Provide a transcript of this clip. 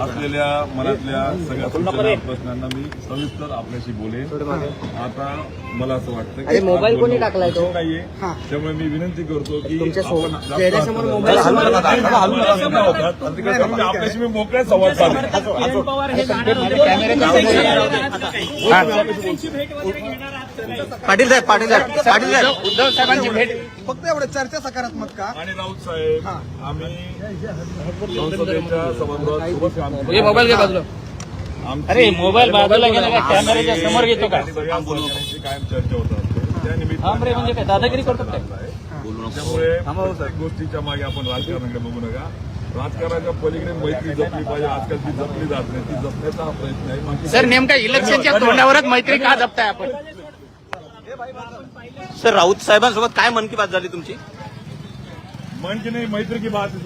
असलेल्या मनातल्या सगळ्या सूचना प्रश्नांना मी सविस्तर आपल्याशी बोलेन आता मला असं वाटतं अरे, मोबाईल कोणी बोलणं टाकलाय तो? उचित नाहीये हा. त्यामुळे मी विनंती करतो की तुमच्या सो- आपण जास्त चेहऱ्यासमोर हात- मोबाईल हलवू हलवू नका. नका. हलवू नका. हलवू नका. त्यामुळे मी आपल्याशी मी मोकळ्या संवाद साधेन किरण पवार हे जाणार होते. त्यांची भेट वगैरे घेणार आहात का काही? पाटील साहेब पाटील साहेब पाटील साहेब उद्धव साहेबांची भेट फक्त एवढं चर्चा सकारात्मक का? आणि राऊत साहेब आम्ही संसदेच्या सभागृहात सोबत काम केलं. हे मोबाईल घे बाजूला. आमची- अरे, मोबाईल बाजूला गेला का? कॅमेऱ्याच्या समोर घेतो का? सगळ्या कायम चर्चा होतात त्या थांब रे, म्हणजे काय, दादागिरी करतो काय? त्यामुळे प्रत्येक गोष्टीच्या मागे आपण राजकारणाकडे बघू नका. राजकारणाच्या पलीकडे मैत्री जपली पाहिजे. आजकाल ती जपली जात नाही. ती जपण्याचा हा प्रयत्न आहे. बाकी- सर नेमका इलेक्शनच्या तोंडावरच मैत्री का जपताय आपण? सर राऊत साहेबांसोबत काय मन की बात झाली तुमची? मन की नाही मैत्री की बात आहे,